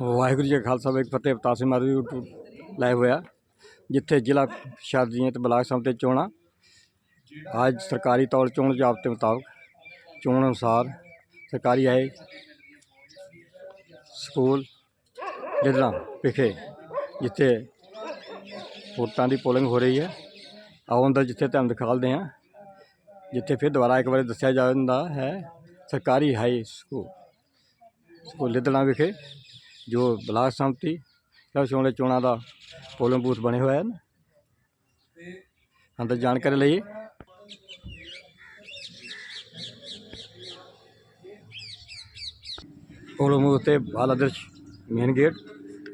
ਵਾਹਿਗੁਰੂ ਜੀ ਕਾ ਖਾਲਸਾ, ਵਾਹਿਗੁਰੂ ਫਤਿਹ ਅਵਤਾਰ ਸਿੰਘ ਮਾਰੂ YouTube live ਹੋਇਆ, ਜਿੱਥੇ ਜ਼ਿਲ੍ਹਾ ਸ਼ਾਦੀਆਂ ਤੇ ਬਲਾਕ ਸੰਮਤੀ ਤੇ ਚੋਣਾਂ। ਅੱਜ ਸਰਕਾਰੀ ਤੌਰ ਚੋਣ ਜ਼ਾਬਤੇ ਮੁਤਾਬਕ ਚੋਣ ਅਨੁਸਾਰ ਸਰਕਾਰੀ ਆਏ ਸਕੂਲ ਜਿੱਦਾਂ ਵਿਖੇ, ਜਿੱਥੇ ਵੋਟਾਂ ਦੀ ਪੋਲਿੰਗ ਹੋ ਰਹੀ ਹੈ। ਆਓ ਦਾ ਜਿੱਥੇ ਤੁਹਾਨੂੰ ਦਿਖਾਲਦੇ ਹਾਂ, ਜਿੱਥੇ ਫਿਰ ਦੁਬਾਰਾ ਇੱਕ ਵਾਰੀ ਦੱਸਿਆ ਜਾਂਦਾ ਹੈ, ਸਰਕਾਰੀ ਹਾਈ ਸਕੂਲ ਸਕੂਲ ਲਿੱਦਣਾ ਵਿਖੇ। ਜੋ ਬਲਾਕ ਸੰਮਤੀ ਜਾਂ ਚੋਣੇ ਚੋਣਾਂ ਦਾ ਪੋਲਿੰਗ ਬੂਥ ਬਣੇ ਹੋਏ ਹਨ। ਅੰਦਰ ਜਾਣਕਾਰੀ ਲਈ ਪੋਲਿੰਗ ਬੂਥ ਤੇ ਬਾਲ ਆਦਰਸ਼ ਮੇਨ ਗੇਟ,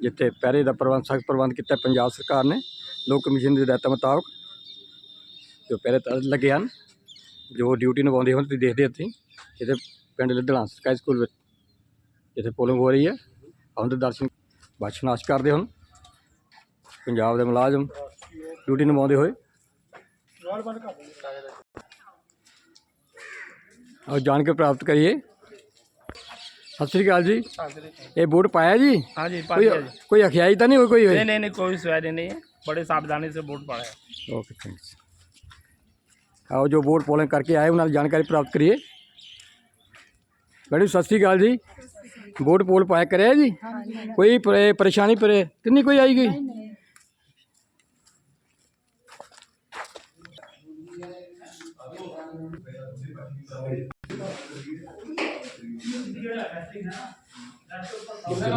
ਜਿੱਥੇ ਪਹਿਰੇ ਦਾ ਪ੍ਰਬੰਧ, ਸਖਤ ਪ੍ਰਬੰਧ ਕੀਤਾ ਪੰਜਾਬ ਸਰਕਾਰ ਨੇ, ਲੋਕ ਕਮਿਸ਼ਨ ਦੀ ਹਦਾਇਤਾਂ ਮੁਤਾਬਕ ਜੋ ਪਹਿਰੇ ਤਾਂ ਲੱਗੇ ਹਨ, ਜੋ ਡਿਊਟੀ ਨਿਭਾਉਂਦੇ ਹਨ ਤੁਸੀਂ ਦੇਖਦੇ ਇੱਥੇ ਇਹਦੇ ਪਿੰਡ ਲਿੱਦਣਾ ਸਰਕਾਰੀ ਸਕੂਲ ਵਿੱਚ, ਜਿੱਥੇ ਪੋਲਿੰਗ ਹੋ ਰਹੀ ਹੈ। ਆਉਂ ਦੇ ਦਰਸ਼ਨ ਬਾਸ਼ਨਾਸ਼ ਕਰਦੇ ਹਨ ਪੰਜਾਬ ਦੇ ਮੁਲਾਜ਼ਮ ਡਿਊਟੀ ਨਿਭਾਉਂਦੇ ਹੋਏ ਆਓ ਜਾਣ ਕੇ ਪ੍ਰਾਪਤ ਕਰੀਏ ਸਤਿ ਸ੍ਰੀ ਅਕਾਲ ਜੀ ਇਹ ਵੋਟ ਪਾਇਆ ਜੀ हाँ जी ਕੋਈ पानी है जी। ਕੋਈ ਅਖਿਆਈ ਤਾਂ ਨਹੀਂ ਹੋਈ ਕੋਈ नहीं नहीं नहीं कोई सुविधा नहीं है बड़े सावधानी से वोट पड़ा है ਓਕੇ ਥੈਂਕਸ ਆਓ ਜੋ ਵੋਟ ਪੋਲਿੰਗ ਕਰਕੇ ਆਏ ਉਹਨਾਂ ਦੀ ਜਾਣਕਾਰੀ ਪ੍ਰਾਪਤ ਕਰੀਏ ਮੈਡਮ ਸਤਿ ਸ੍ਰੀ ਅਕਾਲ ਜੀ ਵੋਟ ਪੋਲ ਪਾਇਆ ਕਰਿਆ ਜੀ ਕੋਈ ਪਰੇ- ਪਰੇਸ਼ਾਨੀ ਪਰੇ ਕਿੰਨੀ ਕੋਈ ਆਈ ਗਈ ਜਿੱਥੇ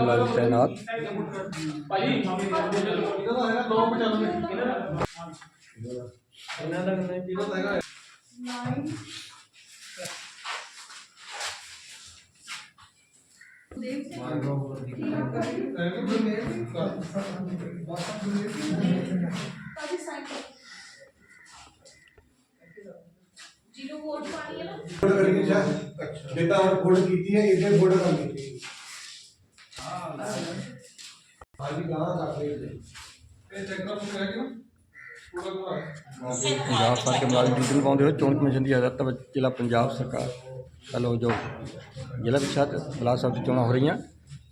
ਜਿਹਨੂੰ ਵੋਟ ਪਾਣੀ ਹੈ ਨਾ ਫੋਟੋ ਕਰਕੇ ਜਾ ਬੇਟਾ ਹੁਣ ਫੋਟੋ ਕੀਤੀ ਹੈ ਇਹਦੇ ਫੋਟੋ ਕਰ ਲਈ ਹਾਂ ਹਾਂਜੀ ਗਾਣਾ ਕਰ ਲਈ ਇਹ ਚੈੱਕ ਕਰ ਕੇ ਨਾ ਪੂਰਾ ਪੂਰਾ ਪੰਜਾਬ ਸਰਕਾਰ ਕੇ ਮੁਲਾਜ਼ਮ ਡਿਊਟੀ ਹੋਏ ਚੋਣ ਕਮਿਸ਼ਨ ਦੀ ਹਦਾਇਤਾਂ ਵਿੱਚ ਜ਼ਿਲ੍ਹਾ ਪੰਜਾਬ ਸਰਕਾਰ ਵੱਲੋਂ ਜੋ ਜ਼ਿਲ੍ਹਾ ਵਿਸ਼ਾਦ ਬਲਾਕ ਸਭ ਚੋਣਾਂ ਹੋ ਰਹੀਆਂ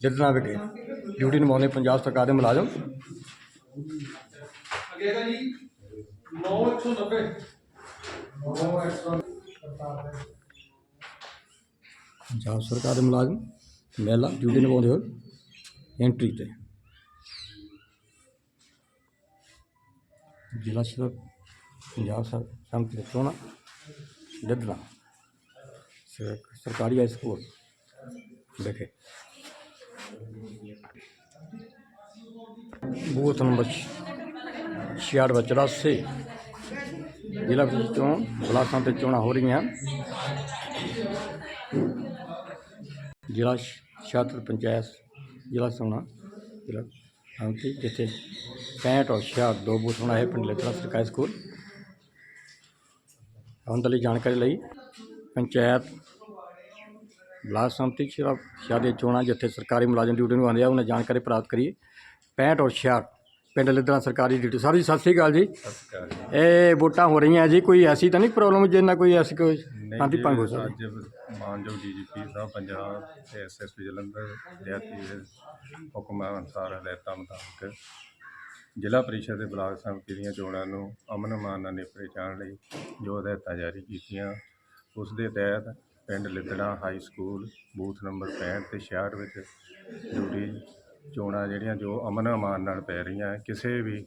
ਜਿੱਦਣਾ ਵਿਖੇ ਡਿਊਟੀ ਨਿਭਾਉਂਦੇ ਪੰਜਾਬ ਸਰਕਾਰ ਦੇ ਮੁਲਾਜ਼ਮ। ਅਗੇਗਾ ਜੀ 9190 ਪੰਜਾਬ ਸਰਕਾਰ ਦੇ ਮੁਲਾਜ਼ਮ ਮਹਿਲਾ ਡਿਊਟੀ ਨਿਭਾਉਂਦੇ ਹੋਏ ਐਂਟਰੀ ਤੇ। ਜ਼ਿਲ੍ਹਾ ਸ਼੍ਰੀ ਪੰਜਾਬ ਸਰ ਸੰਮਤੀ ਚੋਣਾਂ ਜਿੱਦਣਾ ਸਰ- ਸਰਕਾਰੀ ਹਾਈ ਸਕੂਲ ਵਿਖੇ ਬੂਥ ਨੰਬਰ 66 ਵਿੱਚ 84 ਜ਼ਿਲ੍ਹਾ ਵਿੱਚ ਚੋਣ ਬਲਾਕਾਂ ਤੇ ਚੋਣਾਂ ਹੋ ਰਹੀਆਂ ਜ਼ਿਲ੍ਹਾ ਛਾਤਰ ਪੰਚਾਇਤ ਜ਼ਿਲ੍ਹਾ ਸੋਨਾ ਜ਼ਿਲ੍ਹਾ ਸੰਮਤੀ ਜਿੱਥੇ 65 ਔਰ 66 ਦੋ ਬੂਥ ਬਣਾਏ ਪਿੰਡ ਲੱਤਰਾ ਸਰਕਾਰੀ ਸਕੂਲ ਹੁਣ ਲਈ ਜਾਣਕਾਰੀ ਲਈ ਪੰਚਾਇਤ ਬਲਾਕ ਸੰਮਤੀ ਸ਼ਰਾ ਸ਼ਾਦੇ ਚੋਣਾਂ ਜਿੱਥੇ ਸਰਕਾਰੀ ਮੁਲਾਜ਼ਮ ਡਿਊਟੀ ਨੂੰ ਆਉਂਦੇ ਆ ਉਹਨਾਂ ਜਾਣਕਾਰੀ ਪ੍ਰਾਪਤ ਕਰੀਏ 65 ਔਰ 66 ਪਿੰਡ ਲਿੱਦਰਾ ਸਰਕਾਰੀ ਡਿਊਟੀ ਸਰ ਜੀ ਸਤਿ ਸ਼੍ਰੀ ਅਕਾਲ ਜੀ। ਇਹ ਵੋਟਾਂ ਹੋ ਰਹੀਆਂ ਜੀ ਕੋਈ ਐਸੀ ਤਾਂ ਨਹੀਂ ਪ੍ਰੋਬਲਮ ਜਿੰਨਾ ਕੋਈ ਐਸੀ ਕੋਈ ਆਂਦੀ ਭੰਗ ਹੋ ਸਕਦੀ। ਅੱਜ ਮਾਨਯੋਗ ਡੀਜੀਪੀ ਸਾਹਿਬ ਪੰਜਾਬ ਤੇ ਐਸਐਸਪੀ ਜਲੰਧਰ ਦਿਹਾਤੀ ਦੇ ਹੁਕਮਾਂ ਅਨੁਸਾਰ ਹਦਾਇਤਾਂ ਮੁਤਾਬਕ ਜ਼ਿਲ੍ਹਾ ਪਰਿਸ਼ਦ ਦੇ ਬਲਾਕ ਸੰਮਤੀ ਦੀਆਂ ਚੋਣਾਂ ਨੂੰ ਅਮਨ ਅਮਾਨ ਨਾਲ ਨੇਪਰੇ ਜਾਣ ਲਈ ਜੋ ਹਦਾਇਤਾਂ ਜਾਰੀ ਕੀਤੀਆਂ। ਉਸ ਦੇ ਤਹਿਤ ਪਿੰਡ Liddran high school booth number 65 ਤੇ 66 ਵਿੱਚ ਡਿਊਟੀ ਚੋਣਾਂ ਜਿਹੜੀਆਂ ਜੋ ਅਮਨ ਅਮਾਨ ਨਾਲ ਪੈ ਰਹੀਆਂ ਕਿਸੇ ਵੀ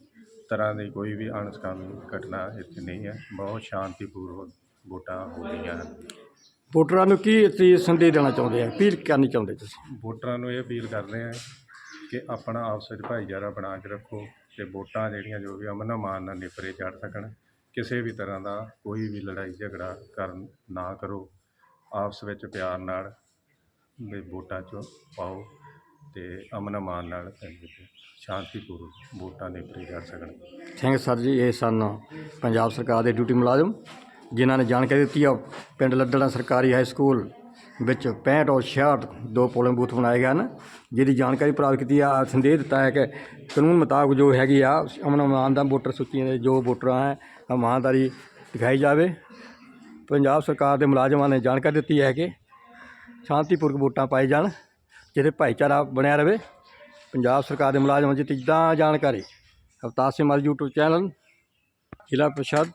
ਤਰ੍ਹਾਂ ਦੀ ਕੋਈ ਵੀ ਅਣਸਕਾਮੀ ਘਟਨਾ ਇੱਥੇ ਨਹੀਂ ਹੈ। ਬਹੁਤ ਸ਼ਾਂਤੀਪੂਰਵਕ ਵੋਟਾਂ ਹੋ ਰਹੀਆਂ ਹਨ। ਵੋਟਰਾਂ ਨੂੰ ਕੀ ਤੁਸੀਂ ਸੰਦੇਸ਼ ਦੇਣਾ ਚਾਹੁੰਦੇ ਆ? ਅਪੀਲ ਕਰਨੀ ਚਾਹੁੰਦੇ ਤੁਸੀਂ? ਵੋਟਰਾਂ ਨੂੰ ਇਹ ਅਪੀਲ ਕਰਦੇ ਹਾਂ ਕਿ ਆਪਣਾ ਆਪਸ ਵਿੱਚ ਭਾਈਚਾਰਾ ਬਣਾ ਕੇ ਰੱਖੋ ਤੇ ਵੋਟਾਂ ਜਿਹੜੀਆਂ ਜੋ ਵੀ ਅਮਨ ਅਮਾਨ ਨਾਲ ਨਿਪਰੇ ਚੜ ਸਕਣ। ਕਿਸੇ ਵੀ ਤਰ੍ਹਾਂ ਦਾ ਕੋਈ ਵੀ ਲੜਾਈ ਝਗੜਾ ਕਰਨ ਨਾ ਕਰੋ। ਆਪਸ ਵਿੱਚ ਪਿਆਰ ਨਾਲ ਵੀ ਵੋਟਾਂ 'ਚ ਪਾਓ ਤੇ ਅਮਨ ਅਮਾਨ ਨਾਲ ਪਿੰਡ ਵਿੱਚ ਸ਼ਾਂਤੀਪੂਰਵਕ ਵੋਟਾਂ ਨਿਪਰੇ ਕਰ ਸਕਣ। ਥੈਂਕ ਸਰ ਜੀ, ਇਹ ਸਨ ਪੰਜਾਬ ਸਰਕਾਰ ਦੇ ਡਿਊਟੀ ਮੁਲਾਜ਼ਮ, ਜਿਨ੍ਹਾਂ ਨੇ ਜਾਣਕਾਰੀ ਦਿੱਤੀ ਆ, ਪਿੰਡ ਲੱਦੜਾ ਸਰਕਾਰੀ ਹਾਈ ਸਕੂਲ। ਵਿੱਚ 65 ਔਰ 66 ਦੋ ਪੋਲਿੰਗ ਬੂਥ ਬਣਾਏ ਗਏ ਹਨ, ਜਿਹਦੀ ਜਾਣਕਾਰੀ ਪ੍ਰਾਪਤ ਕੀਤੀ ਆ ਸੰਦੇਸ਼ ਦਿੱਤਾ ਹੈ ਕਿ ਕਾਨੂੰਨ ਮੁਤਾਬਕ ਜੋ ਹੈਗੀ ਆ, ਅਮਨ ਅਮਾਨ ਦਾ ਵੋਟਰ ਸੂਚੀਆਂ ਦੇ ਜੋ ਵੋਟਰਾਂ ਹੈ ਇਮਾਨਦਾਰੀ ਦਿਖਾਈ ਜਾਵੇ। ਪੰਜਾਬ ਸਰਕਾਰ ਦੇ ਮੁਲਾਜ਼ਮਾਂ ਨੇ ਜਾਣਕਾਰੀ ਦਿੱਤੀ ਹੈ ਕਿ ਸ਼ਾਂਤੀਪੂਰਵਕ ਵੋਟਾਂ ਪਾਏ ਜਾਣ, ਜਿਹਦੇ ਭਾਈਚਾਰਾ ਬਣਿਆ ਰਹੇ। ਪੰਜਾਬ ਸਰਕਾਰ ਦੇ ਮੁਲਾਜ਼ਮਾਂ ਦੀ ਜਿੱਦਾਂ ਜਾਣਕਾਰੀ। ਅਵਤਾਰ ਸਿੰਘ ਮਾਲ YouTube ਚੈਨਲ, ਜ਼ਿਲ੍ਹਾ ਪ੍ਰਸ਼ਦ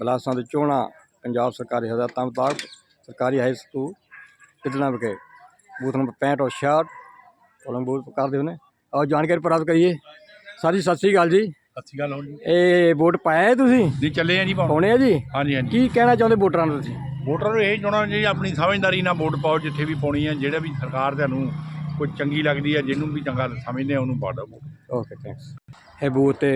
ਬਲਾਸਾਂ ਦੇ ਚੋਣਾਂ, ਪੰਜਾਬ ਸਰਕਾਰੀ ਹਦਾਇਤਾਂ ਮੁਤਾਬਕ ਸਰਕਾਰੀ ਹਾਈ ਸਕੂਲ ਕਿਦਣਾ ਵਿਖੇ ਬੂਥ ਨੰਬਰ 65 ਔਰ 66 ਕੋਲਮ ਬੂਥ ਕਰਦੇ ਹੋਣੇ ਆਓ ਜਾਣਕਾਰੀ ਪ੍ਰਾਪਤ ਕਰੀਏ। ਸਾਰੀ ਸਤਿ ਸ੍ਰੀ ਅਕਾਲ ਜੀ। ਸਤਿ ਸ਼੍ਰੀ ਅਕਾਲ ਜੀ। ਇਹ ਵੋਟ ਪਾਇਆ ਤੁਸੀਂ? ਜੀ ਚੱਲੇ ਆ ਜੀ ਪਾਉਣ ਪਾਉਣੇ ਆ ਜੀ? ਹਾਂਜੀ ਹਾਂਜੀ। ਕੀ ਕਹਿਣਾ ਚਾਹੁੰਦੇ ਵੋਟਰਾਂ ਨੂੰ ਤੁਸੀਂ? ਵੋਟਰਾਂ ਨੂੰ ਇਹ ਚਾਹਣਾ ਜੀ ਆਪਣੀ ਸਮਝਦਾਰੀ ਨਾਲ ਵੋਟ ਪਾਓ ਜਿੱਥੇ ਵੀ ਪਾਉਣੀ ਹੈ ਜਿਹੜਾ ਵੀ ਸਰਕਾਰ ਤੁਹਾਨੂੰ ਕੋਈ ਚੰਗੀ ਲੱਗਦੀ ਹੈ ਜਿਹਨੂੰ ਵੀ ਚੰਗਾ ਸਮਝਦੇ ਆ ਉਹਨੂੰ ਪਾ ਦਿਓ ਓਕੇ ਥੈਂਕਸ ਇਹ ਬੂਥ ਤੇ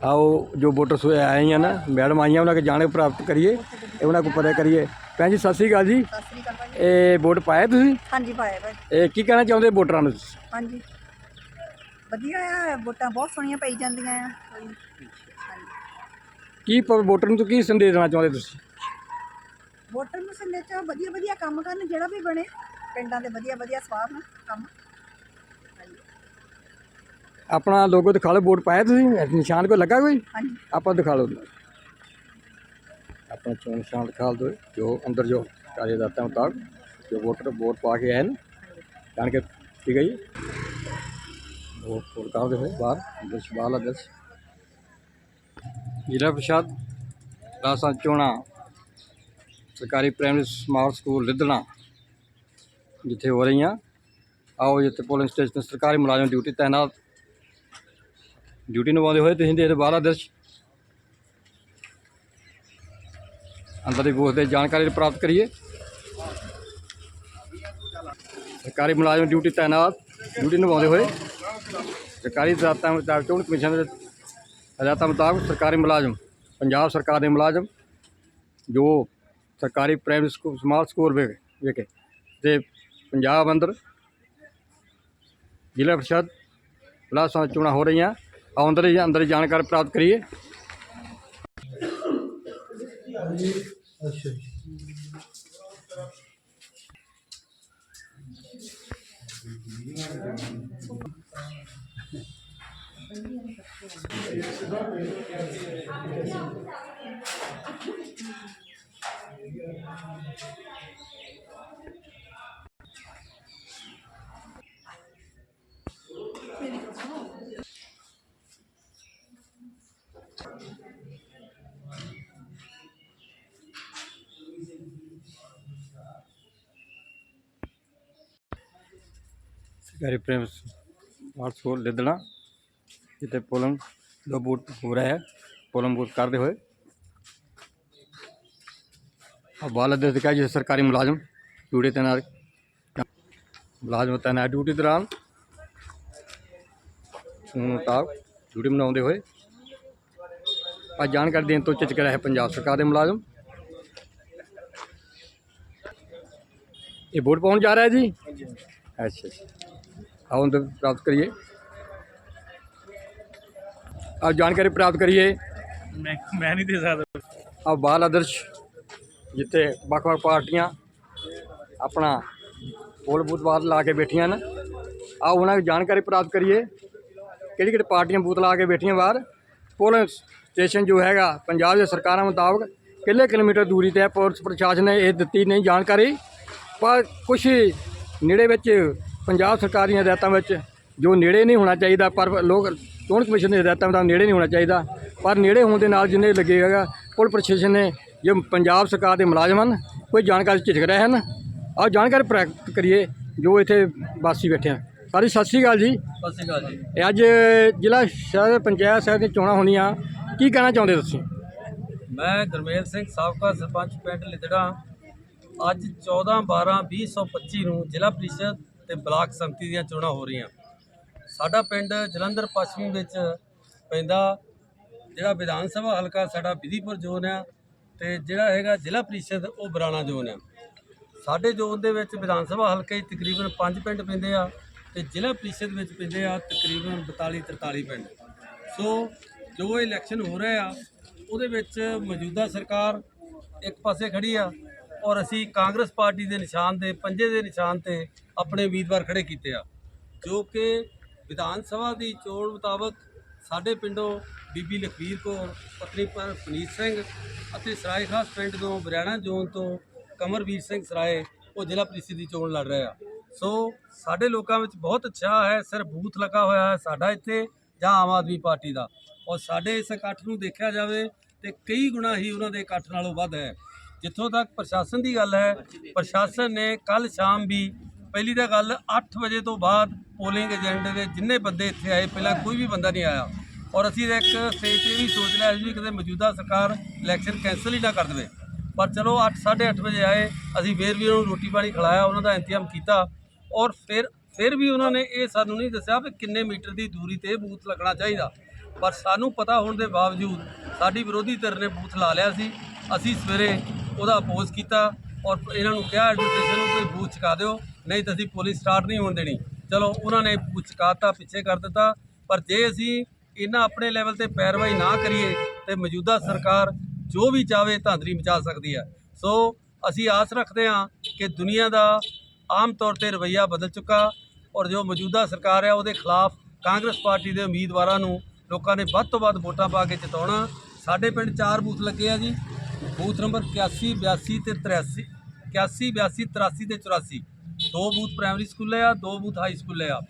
ਆਓ ਜੋ ਵੋਟਰ ਸੋਏ ਆਏ ਹਨ ਨਾ ਮੈਡਮ ਆਈਆਂ ਉਹਨਾਂ ਕੇ ਜਾਣੇ ਪ੍ਰਾਪਤ ਕਰੀਏ ਇਹ ਉਹਨਾਂ ਕੋ ਪਤਾ ਕਰੀਏ। ਭੈਣ ਜੀ ਸਤਿ ਸ੍ਰੀ ਅਕਾਲ ਜੀ। ਸਤਿ ਸ੍ਰੀ ਅਕਾਲ ਭਾਜੀ। ਇਹ ਵੋਟ ਪਾਇਆ ਤੁਸੀਂ? ਹਾਂਜੀ ਪਾਇਆ ਇਹ ਕੀ ਕਹਿਣਾ ਚਾਹੁੰਦੇ ਵੋਟਰਾਂ ਨੂੰ ਤੁਸੀਂ? ਹਾਂਜੀ। ਵਧੀਆ ਆ ਵੋਟਾਂ ਬਹੁਤ ਸੋਹਣੀਆਂ ਪਈ ਜਾਂਦੀਆਂ ਆ। ਕੀ ਪ- ਵੋਟਰ ਨੂੰ ਤੁਸੀਂ ਕੀ ਸੰਦੇਸ਼ ਦੇਣਾ ਚਾਹੁੰਦੇ ਤੁਸੀਂ? ਵੋਟਰ ਨੂੰ ਸੰਦੇ ਚ ਵਧੀਆ ਵਧੀਆ ਕੰਮ ਕਰਨ ਜਿਹੜਾ ਵੀ ਬਣੇ ਪਿੰਡਾਂ ਦੇ ਵਧੀਆ ਵਧੀਆ ਸਵਾਰ ਨਾ ਕੰਮ। ਆਪਣਾ ਲੋਗੋ ਦਿਖਾ ਲਓ ਵੋਟ ਪਾਇਆ ਤੁਸੀਂ ਨਿਸ਼ਾਨ ਕੋਈ ਲੱਗਾ ਕੋਈ? ਹਾਂਜੀ। ਆਪਾਂ ਦਿਖਾ ਲਓ। ਆਪਣਾ ਚੋਣ ਨਿਸ਼ਾਨ ਦਿਖਾ ਦਿਓ ਜੋ ਅੰਦਰ ਜੋ ਕਾਰਜਦਾਤਾ ਮੁਤਾਬਕ ਜੋ ਵੋਟਰ ਵੋਟ ਪਾ ਕੇ ਆਏ ਨੇ ਜਾਣ ਕੇ ਠੀਕ ਹੈ ਜੀ। ਉਹ ਵੋਟ ਕਰਦੇ ਹੋਏ ਬਾਹਰ ਦਰਸ਼ ਬਾਲਾ ਦਰਸ਼ ਜ਼ਿਲ੍ਹਾ ਪ੍ਰਸ਼ਾਦ ਰਾਸਾਂ ਚੋਣਾਂ ਸਰਕਾਰੀ ਪ੍ਰਾਇਮਰੀ ਸਮਾਰਟ ਸਕੂਲ ਲਿੱਦਣਾ ਜਿੱਥੇ ਹੋ ਰਹੀਆਂ। ਆਓ ਜਿੱਥੇ ਪੋਲਿੰਗ ਸਟੇਸ਼ਨ ਸਰਕਾਰੀ ਮੁਲਾਜ਼ਮ ਡਿਊਟੀ ਤਾਇਨਾਤ ਡਿਊਟੀ ਨਿਭਾਉਂਦੇ ਹੋਏ ਤੁਸੀਂ ਦੇਖਦੇ ਬਾਹਰ ਦਰਸ਼। ਅੰਦਰ ਦੀ ਬੂਥ ਦੇ ਜਾਣਕਾਰੀ ਪ੍ਰਾਪਤ ਕਰੀਏ। ਸਰਕਾਰੀ ਮੁਲਾਜ਼ਮ ਡਿਊਟੀ ਤਾਇਨਾਤ, ਡਿਊਟੀ ਨਿਭਾਉਂਦੇ ਹੋਏ। ਸਰਕਾਰੀ ਹਦਾਇਤਾਂ ਮੁਤਾਬਕ ਚੋਣ ਕਮਿਸ਼ਨ ਦੇ ਹਦਾਇਤਾਂ ਮੁਤਾਬਕ ਸਰਕਾਰੀ ਮੁਲਾਜ਼ਮ, ਪੰਜਾਬ ਸਰਕਾਰ ਦੇ ਮੁਲਾਜ਼ਮ, ਜੋ ਸਰਕਾਰੀ ਪ੍ਰਾਇਮਰੀ ਸਕੂਲ ਸਮਾਲ ਸਕੂਲ ਵਿਖੇ ਵਿਖੇ ਤੇ ਪੰਜਾਬ ਅੰਦਰ ਜ਼ਿਲ੍ਹਾ ਪ੍ਰੀਸ਼ਦ ਬਲਾਸਾਂ ਚੋਣਾਂ ਹੋ ਰਹੀਆਂ। ਆਓ ਅੰਦਰ ਹੀ ਅੰਦਰ ਹੀ ਜਾਣਕਾਰੀ ਪ੍ਰਾਪਤ ਕਰੀਏ ਅੱਛਾ ਸਰਕਾਰੀ ਪ੍ਰੇਮ ਸਮਾਰਟ ਸਕੂਲ ਲਿੱਦਣਾ ਜਿੱਥੇ ਪੋਲਿੰਗ ਦੋ ਬੂਥ ਹੋ ਰਿਹਾ ਹੈ ਪੋਲਿੰਗ ਬੂਥ ਕਰਦੇ ਹੋਏ ਆ ਬਾਲ ਦੇ ਦਿਖਾਈ ਜਿਸ ਸਰਕਾਰੀ ਮੁਲਾਜ਼ਮ ਡਿਊਟੀ ਤੈਨਾਤ ਮੁਲਾਜ਼ਮ ਤੈਨਾਤ ਡਿਊਟੀ ਦੌਰਾਨ ਕਾਨੂੰਨ ਮੁਤਾਬਕ ਡਿਊਟੀ ਮਨਾਉਂਦੇ ਹੋਏ ਆ ਜਾਣਕਾਰੀ ਦੇਣ ਤੋਂ ਝਿਜਕ ਰਿਹਾ ਹੈ ਪੰਜਾਬ ਸਰਕਾਰ ਦੇ ਮੁਲਾਜ਼ਮ ਇਹ ਵੋਟ ਪਾਉਣ ਜਾ ਰਿਹਾ ਜੀ ਅੱਛਾ ਅੱਛਾ ਆਉਣ ਦੇ ਪ੍ਰਾਪਤ ਕਰੀਏ। ਆ ਜਾਣਕਾਰੀ ਪ੍ਰਾਪਤ ਕਰੀਏ। ਮੈਂ ਮੈਂ ਨਹੀਂ ਦੇ ਸਕਦਾ। ਆ ਬਾਲ ਆਦਰਸ਼ ਜਿੱਥੇ ਵੱਖ-ਵੱਖ ਪਾਰਟੀਆਂ ਆਪਣਾ ਬੋਲ ਬੂਤਵਾਦ ਲਾ ਕੇ ਬੈਠੀਆਂ ਨੇ ਆ ਉਹਨਾਂ ਦੀ ਜਾਣਕਾਰੀ ਪ੍ਰਾਪਤ ਕਰੀਏ। ਕਿਹੜੀ ਕਿਹੜੀ ਪਾਰਟੀਆਂ ਬੂਤ ਲਾ ਕੇ ਬੈਠੀਆਂ ਬਾਹਰ? ਪੁਲਿਸ ਸਟੇਸ਼ਨ ਜੋ ਹੈਗਾ ਪੰਜਾਬ ਦੇ ਸਰਕਾਰਾਂ ਮੁਤਾਬਕ ਕਿੰਨੇ ਕਿਲੋਮੀਟਰ ਦੂਰੀ ਤੇ ਹੈ। ਪੁਲਿਸ ਪ੍ਰਸ਼ਾਸਨ ਨੇ ਇਹ ਦਿੱਤੀ ਨਹੀਂ ਜਾਣਕਾਰੀ। ਪਰ ਕੁਝ ਨੇੜੇ ਵਿੱਚ ਪੰਜਾਬ ਸਰਕਾਰ ਦੀਆਂ ਹਦਾਇਤਾਂ ਵਿੱਚ ਜੋ ਨੇੜੇ ਨਹੀਂ ਹੋਣਾ ਚਾਹੀਦਾ ਪਰ ਲੋਕ ਚੋਣ ਕਮਿਸ਼ਨ ਦੀ ਹਦਾਇਤਾਂ ਮੁਤਾਬਕ ਨੇੜੇ ਨਹੀਂ ਹੋਣਾ ਚਾਹੀਦਾ ਪਰ ਨੇੜੇ ਹੋਣ ਦੇ ਨਾਲ ਜਿੰਨੇ ਲੱਗੇ ਹੈਗਾ ਪੁਲਿਸ ਪ੍ਰਸ਼ਾਸਨ ਨੇ ਜੇ ਪੰਜਾਬ ਸਰਕਾਰ ਦੇ ਮੁਲਾਜ਼ਮ ਹਨ ਕੋਈ ਜਾਣਕਾਰੀ ਝਿਜਕ ਰਹੇ ਹਨ। ਆਓ ਜਾਣਕਾਰੀ ਪ੍ਰਾਪਤ ਕਰੀਏ ਜੋ ਇੱਥੇ ਵਾਸੀ ਬੈਠੇ ਹਨ। ਸਾਰੀ ਸਤਿ ਸ਼੍ਰੀ ਅਕਾਲ ਜੀ। ਸਤਿ ਸ਼੍ਰੀ ਅਕਾਲ ਜੀ। ਅੱਜ ਜ਼ਿਲ੍ਹਾ ਸ਼ਹਿਰ ਪੰਚਾਇਤ ਸਾਹਿਬ ਦੀਆਂ ਚੋਣਾਂ ਹੋਣੀਆਂ ਕੀ ਕਹਿਣਾ ਚਾਹੁੰਦੇ ਤੁਸੀਂ? ਮੈਂ ਗੁਰਮੇਲ ਸਿੰਘ ਸਾਬਕਾ ਸਰਪੰਚ ਪਿੰਡ ਲਿਦੜਾ ਅੱਜ 14 12 2025 ਨੂੰ ਜ਼ਿਲ੍ਹਾ ਪ੍ਰੀਸ਼ਦ ਤੇ ਬਲਾਕ ਸੰਮਤੀ ਦੀਆਂ ਚੋਣਾਂ ਹੋ ਰਹੀਆਂ। ਸਾਡਾ ਪਿੰਡ ਜਲੰਧਰ ਪੱਛਮੀ ਵਿੱਚ ਪੈਂਦਾ। ਜਿਹੜਾ ਵਿਧਾਨ ਸਭਾ ਹਲਕਾ ਸਾਡਾ ਵਿਧੀਪੁਰ ਜ਼ੋਨ ਆ ਤੇ ਜਿਹੜਾ ਹੈਗਾ ਜ਼ਿਲ੍ਹਾ ਪ੍ਰੀਸ਼ਦ ਉਹ ਬਰਾਣਾ ਜ਼ੋਨ ਆ। ਸਾਡੇ ਜ਼ੋਨ ਦੇ ਵਿੱਚ ਵਿਧਾਨ ਸਭਾ ਹਲਕੇ 'ਚ ਤਕਰੀਬਨ 5 ਪਿੰਡ ਪੈਂਦੇ ਆ ਤੇ ਜ਼ਿਲ੍ਹਾ ਪ੍ਰੀਸ਼ਦ ਵਿੱਚ ਪੈਂਦੇ ਆ ਤਕਰੀਬਨ 42 43 ਪਿੰਡ। ਸੋ ਜੋ ਇਲੈਕਸ਼ਨ ਹੋ ਰਿਹਾ ਆ, ਉਹਦੇ ਵਿੱਚ ਮੌਜੂਦਾ ਸਰਕਾਰ ਇੱਕ ਪਾਸੇ ਖੜੀ ਆ ਔਰ ਅਸੀਂ ਕਾਂਗਰਸ ਪਾਰਟੀ ਦੇ ਨਿਸ਼ਾਨ 'ਤੇ, ਪੰਜੇ ਦੇ ਨਿਸ਼ਾਨ ਤੇ ਆਪਣੇ ਉਮੀਦਵਾਰ ਖੜੇ ਕੀਤੇ ਆ। ਜੋ ਕਿ ਵਿਧਾਨ ਸਭਾ ਦੀ ਚੋਣ ਮੁਤਾਬਕ ਸਾਡੇ ਪਿੰਡੋਂ ਬੀਬੀ ਲਖਵੀਰ ਕੌਰ, ਪਤਨੀ ਪਰ ਪੁਨੀਤ ਸਿੰਘ ਅਤੇ ਸਰਾਏ ਖਾਸ ਪਿੰਡ ਤੋਂ ਬਰਿਆਣਾ ਜ਼ੋਨ ਤੋਂ ਕਮਰਵੀਰ ਸਿੰਘ ਸਰਾਏ ਉਹ ਜ਼ਿਲ੍ਹਾ ਪ੍ਰੀਸ਼ਦ ਦੀ ਚੋਣ ਲੜ ਰਹੇ ਆ। ਸੋ ਸਾਡੇ ਲੋਕਾਂ ਵਿੱਚ ਬਹੁਤ ਉਤਸ਼ਾਹ ਹੈ, ਸਿਰਫ ਬੂਥ ਲੱਗਾ ਹੋਇਆ ਹੈ ਸਾਡਾ ਇੱਥੇ ਜਾਂ ਆਮ ਆਦਮੀ ਪਾਰਟੀ ਦਾ। ਔਰ ਸਾਡੇ ਇਸ ਇਕੱਠ ਨੂੰ ਦੇਖਿਆ ਜਾਵੇ ਤੇ ਕਈ ਗੁਣਾ ਹੀ ਉਹਨਾਂ ਦੇ ਇਕੱਠ ਨਾਲੋਂ ਵੱਧ ਹੈ। ਜਿੱਥੋਂ ਤੱਕ ਪ੍ਰਸ਼ਾਸਨ ਦੀ ਗੱਲ ਹੈ, ਪ੍ਰਸ਼ਾਸਨ ਨੇ ਕੱਲ ਸ਼ਾਮ ਵੀ ਪਹਿਲੀ ਤਾਂ ਗੱਲ 8 ਵਜੇ ਤੋਂ ਬਾਅਦ ਪੋਲਿੰਗ ਏਜੰਟ ਦੇ ਜਿੰਨੇ ਬੰਦੇ ਇੱਥੇ ਆਏ, ਪਹਿਲਾਂ ਕੋਈ ਵੀ ਬੰਦਾ ਨਹੀਂ ਆਇਆ। ਔਰ ਅਸੀਂ ਤਾਂ ਇੱਕ ਸਟੇਜ ਤੇ ਵੀ ਸੋਚ ਲਿਆ ਸੀ ਵੀ ਕਿਤੇ ਮੌਜੂਦਾ ਸਰਕਾਰ ਇਲੈਕਸ਼ਨ ਕੈਂਸਲ ਹੀ ਨਾ ਕਰ ਦੇਵੇ। ਪਰ ਚਲੋ 8 8:30 ਵਜੇ ਆਏ, ਅਸੀਂ ਫੇਰ ਵੀ ਉਹਨਾਂ ਨੂੰ ਰੋਟੀ ਪਾਣੀ ਖਿਲਾਇਆ, ਉਹਨਾਂ ਦਾ ਇੰਤਜ਼ਾਮ ਕੀਤਾ। ਔਰ ਫਿਰ ਫਿਰ ਵੀ ਉਹਨਾਂ ਨੇ ਇਹ ਸਾਨੂੰ ਨਹੀਂ ਦੱਸਿਆ ਵੀ ਕਿੰਨੇ ਮੀਟਰ ਦੀ ਦੂਰੀ ਤੇ ਬੂਥ ਲੱਗਣਾ ਚਾਹੀਦਾ। ਪਰ ਸਾਨੂੰ ਪਤਾ ਹੋਣ ਦੇ ਬਾਵਜੂਦ ਸਾਡੀ ਵਿਰੋਧੀ ਧਿਰ ਨੇ ਬੂਥ ਲਾ ਲਿਆ ਸੀ। ਅਸੀਂ ਸਵੇਰੇ ਉਹਦਾ ਅਪੋਜ਼ ਕੀਤਾ ਔਰ ਇਹਨਾਂ ਨੂੰ ਕਿਹਾ ਐਡਮਿਨਿਸਟ੍ਰੇਸ਼ਨ ਨੂੰ ਕੋਈ ਬੂਥ ਚੁਕਾ ਦਿਓ, ਨਹੀਂ ਤਾਂ ਅਸੀਂ ਪੁਲਿਸ ਸਟਾਰਟ ਨਹੀਂ ਹੋਣ ਦੇਣੀ। ਚਲੋ, ਉਹਨਾਂ ਨੇ ਬੂਥ ਚੁਕਾਤਾ, ਪਿੱਛੇ ਕਰ ਦਿੱਤਾ। ਪਰ ਜੇ ਅਸੀਂ ਇਹਨਾਂ ਆਪਣੇ ਲੈਵਲ ਤੇ ਪੈਰਵਾਈ ਨਾ ਕਰੀਏ ਤੇ ਮੌਜੂਦਾ ਸਰਕਾਰ ਜੋ ਵੀ ਚਾਵੇ ਧਾਂਦਲੀ ਮਚਾ ਸਕਦੀ ਹੈ। ਸੋ ਅਸੀਂ ਆਸ ਰੱਖਦੇ ਹਾਂ ਕਿ ਦੁਨੀਆ ਦਾ ਆਮ ਤੌਰ ਤੇ ਰਵੱਈਆ ਬਦਲ ਚੁੱਕਾ ਔਰ ਜੋ ਮੌਜੂਦਾ ਸਰਕਾਰ ਹੈ ਉਹਦੇ ਖਿਲਾਫ ਕਾਂਗਰਸ ਪਾਰਟੀ ਦੇ ਉਮੀਦਵਾਰਾਂ ਨੂੰ ਲੋਕਾਂ ਨੇ ਵੱਧ ਤੋਂ ਵੱਧ ਵੋਟਾਂ ਪਾ ਕੇ ਜਿਤਾਉਣਾ। ਸਾਡੇ ਪਿੰਡ ਚਾਰ ਬੂਥ ਲੱਗੇ ਆ ਜੀ। ਬੂਥ ਨੰਬਰ 81 82 ਤੇ 83 81 82 83 ਤੇ 84 ਦੋ ਬੂਥ ਪ੍ਰਾਇਮਰੀ ਸਕੂਲੇ ਆ, ਦੋ ਬੂਥ ਹਾਈ ਸਕੂਲ ਆ।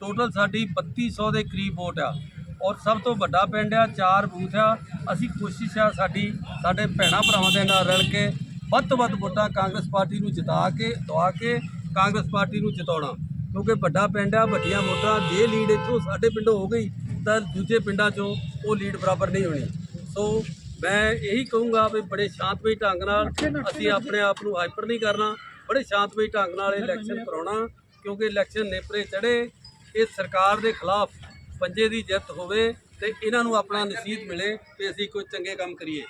ਟੋਟਲ ਸਾਡੀ 3200 ਦੇ ਕਰੀਬ ਵੋਟ ਆ। ਔਰ ਸਭ ਤੋਂ ਵੱਡਾ ਪਿੰਡ ਆ, ਚਾਰ ਬੂਥ ਆ। ਅਸੀਂ ਕੋਸ਼ਿਸ਼ ਆ ਸਾਡੀ, ਸਾਡੇ ਭੈਣਾ ਭਰਾਵਾਂ ਦੇ ਨਾਲ ਰਲ ਕੇ ਵੱਧ ਤੋਂ ਵੱਧ ਵੋਟਾਂ ਕਾਂਗਰਸ ਪਾਰਟੀ ਨੂੰ ਜਿਤਾ ਕੇ, ਦਵਾ ਕੇ ਕਾਂਗਰਸ ਪਾਰਟੀ ਨੂੰ ਜਿਤਾਉਣਾ। ਕਿਉਂਕਿ ਵੱਡਾ ਪਿੰਡ ਆ, ਵੱਡੀਆਂ ਵੋਟਾਂ, ਜੇ ਲੀਡ ਇੱਥੋਂ ਸਾਡੇ ਪਿੰਡੋਂ ਹੋ ਗਈ, ਤਾਂ ਦੂਜੇ ਪਿੰਡਾਂ 'ਚੋਂ ਉਹ ਲੀਡ ਬਰਾਬਰ ਨਹੀਂ ਹੋਣੀ। ਸੋ ਮੈਂ ਇਹੀ ਕਹੂੰਗਾ ਵੀ ਬੜੇ ਸ਼ਾਂਤਮਈ ਢੰਗ ਨਾਲ ਅਸੀਂ ਆਪਣੇ ਆਪ ਨੂੰ ਹਾਈਪਰ ਨਹੀਂ ਕਰਨਾ ਬੜੇ ਸ਼ਾਂਤਮਈ ਢੰਗ ਨਾਲ ਇਲੈਕਸ਼ਨ ਕਰਾਉਣਾ ਕਿਉਂਕਿ ਇਲੈਕਸ਼ਨ ਨੇਪਰੇ ਚੜੇ ਇਹ ਸਰਕਾਰ ਦੇ ਖਿਲਾਫ ਪੰਜੇ ਦੀ ਜਿੱਤ ਹੋਵੇ ਤੇ ਇਹਨਾਂ ਨੂੰ ਆਪਣਾ ਨਸੀਬ ਮਿਲੇ ਤੇ ਅਸੀਂ ਕੋਈ ਚੰਗੇ ਕੰਮ ਕਰੀਏ।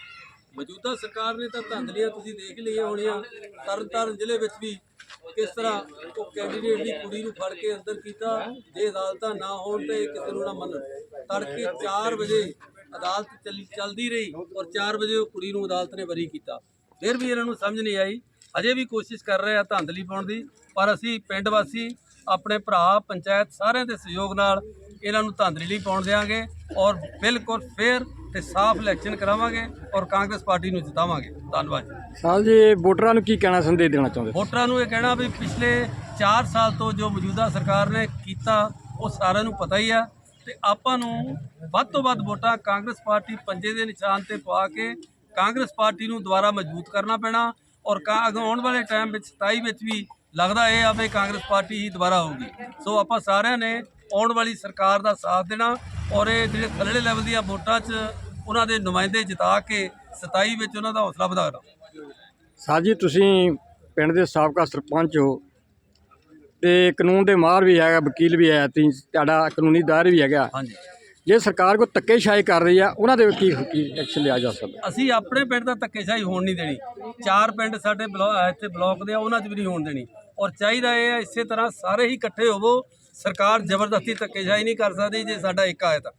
ਮੌਜੂਦਾ ਸਰਕਾਰ ਨੇ ਤਾਂ ਧਾਂਦਲੀਆਂ ਤੁਸੀਂ ਦੇਖ ਲਈਆਂ ਹੋਣੀਆਂ ਤਰਨਤਾਰਨ ਜ਼ਿਲ੍ਹੇ ਵਿੱਚ ਵੀ ਕਿਸ ਤਰ੍ਹਾਂ ਉਹ ਕੈਂਡੀਡੇਟ ਦੀ ਕੁੜੀ ਨੂੰ ਫੜ ਕੇ ਅੰਦਰ ਕੀਤਾ ਜੇ ਅਦਾਲਤਾਂ ਨਾ ਹੋਣ ਤੇ ਕਿਸੇ ਨੂੰ ਨਾ ਮੰਨਣ। ਤੜਕੇ 4 ਵਜੇ ਅਦਾਲਤ ਚੱਲੀ ਚੱਲਦੀ ਰਹੀ ਔਰ 4 ਵਜੇ ਉਹ ਕੁੜੀ ਨੂੰ ਅਦਾਲਤ ਨੇ ਬਰੀ ਕੀਤਾ। ਫਿਰ ਵੀ ਇਹਨਾਂ ਨੂੰ ਸਮਝ ਨਹੀਂ ਆਈ। ਅਜੇ ਵੀ ਕੋਸ਼ਿਸ਼ ਕਰ ਰਹੇ ਆ ਧਾਂਦਲੀ ਪਾਉਣ ਦੀ ਪਰ ਅਸੀਂ ਪਿੰਡ ਵਾਸੀ ਆਪਣੇ ਭਰਾ ਪੰਚਾਇਤ ਸਾਰਿਆਂ ਦੇ ਸਹਿਯੋਗ ਨਾਲ ਇਹਨਾਂ ਨੂੰ ਧਾਂਦਲੀ ਲਈ ਪਾਉਣ ਦੇਵਾਂਗੇ ਔਰ ਬਿਲਕੁਲ ਫੇਅਰ ਤੇ ਸਾਫ਼ ਇਲੈਕਸ਼ਨ ਕਰਾਵਾਂਗੇ ਔਰ ਕਾਂਗਰਸ ਪਾਰਟੀ ਨੂੰ ਜਿਤਾਵਾਂਗੇ। ਧੰਨਵਾਦ ਜੀ। ਸਾਲ ਜੀ ਵੋਟਰਾਂ ਨੂੰ ਕੀ ਕਹਿਣਾ ਸੰਦੇਸ਼ ਦੇਣਾ ਚਾਹੁੰਦੇ ਵੋਟਰਾਂ ਨੂੰ ਇਹ ਕਹਿਣਾ ਵੀ ਪਿਛਲੇ 4 ਸਾਲ ਤੋਂ ਜੋ ਮੌਜੂਦਾ ਸਰਕਾਰ ਨੇ ਕੀਤਾ ਉਹ ਸਾਰਿਆਂ ਨੂੰ ਪਤਾ ਹੀ ਆ। ਤੇ ਆਪਾਂ ਨੂੰ ਵੱਧ ਤੋਂ ਵੱਧ ਵੋਟਾਂ ਕਾਂਗਰਸ ਪਾਰਟੀ ਪੰਜੇ ਦੇ ਨਿਸ਼ਾਨ ਤੇ ਪਾ ਕੇ ਕਾਂਗਰਸ ਪਾਰਟੀ ਨੂੰ ਦੁਬਾਰਾ ਮਜ਼ਬੂਤ ਕਰਨਾ ਪੈਣਾ ਔਰ ਕਾ- ਅੱਗੇ ਆਉਣ ਵਾਲੇ ਟਾਈਮ ਵਿੱਚ 27 ਵਿੱਚ ਵੀ ਲੱਗਦਾ ਇਹ ਆ ਵੀ ਕਾਂਗਰਸ ਪਾਰਟੀ ਹੀ ਦੁਬਾਰਾ ਹੋਊਗੀ। ਸੋ ਆਪਾਂ ਸਾਰਿਆਂ ਨੇ ਆਉਣ ਵਾਲੀ ਸਰਕਾਰ ਦਾ ਸਾਥ ਦੇਣਾ ਔਰ ਇਹ ਜਿਹੜੇ ਥੱਲੜੇ ਲੈਵਲ ਦੀਆਂ ਵੋਟਾਂ 'ਚ ਉਹਨਾਂ ਦੇ ਨੁਮਾਇੰਦੇ ਜਿਤਾ ਕੇ 27 ਵਿੱਚ ਉਹਨਾਂ ਦਾ ਹੌਸਲਾ ਵਧਾਉਣਾ। ਸਾਲ ਤੁਸੀਂ ਪਿੰਡ ਦੇ ਸਾਬਕਾ ਸਰਪੰਚ ਹੋ। ਤੇ ਕਾਨੂੰਨ ਦੇ ਮਾਹਰ ਵੀ ਹੈਗਾ ਵਕੀਲ ਵੀ ਹੈ ਤੇ ਤੁਹਾਡਾ ਕਾਨੂੰਨੀ ਦਾਇਰ ਵੀ ਹੈਗਾ। ਹਾਂਜੀ। ਜੇ ਸਰਕਾਰ ਕੋ ਧੱਕੇਸ਼ਾਹੀ ਕਰ ਰਹੀ ਆ ਉਹਨਾਂ ਦੇ ਕੀ ਕੀ ਐਕਸ਼ਨ ਲਿਆ ਜਾ ਸਕਦਾ? ਅਸੀਂ ਆਪਣੇ ਪਿੰਡ ਦਾ ਧੱਕੇਸ਼ਾਹੀ ਹੋਣ ਨਹੀਂ ਦੇਣੀ। ਚਾਰ ਪਿੰਡ ਸਾਡੇ ਬਲੋ- ਅਹ ਇੱਥੇ ਬਲਾਕ ਦੇ ਆ ਉਹਨਾਂ 'ਚ ਵੀ ਨਹੀਂ ਹੋਣ ਦੇਣੀ। ਔਰ ਚਾਹੀਦਾ ਇਹ ਹੈ ਇਸੇ ਤਰ੍ਹਾਂ ਸਾਰੇ ਹੀ ਇਕੱਠੇ ਹੋਵੋ ਸਰਕਾਰ ਜ਼ਬਰਦਸਤੀ ਧੱਕੇਸ਼ਾਹੀ ਨਹੀਂ ਕਰ ਸਕਦੀ ਜੇ ਸਾਡਾ ਏਕਾ ਹੈ ਤਾਂ।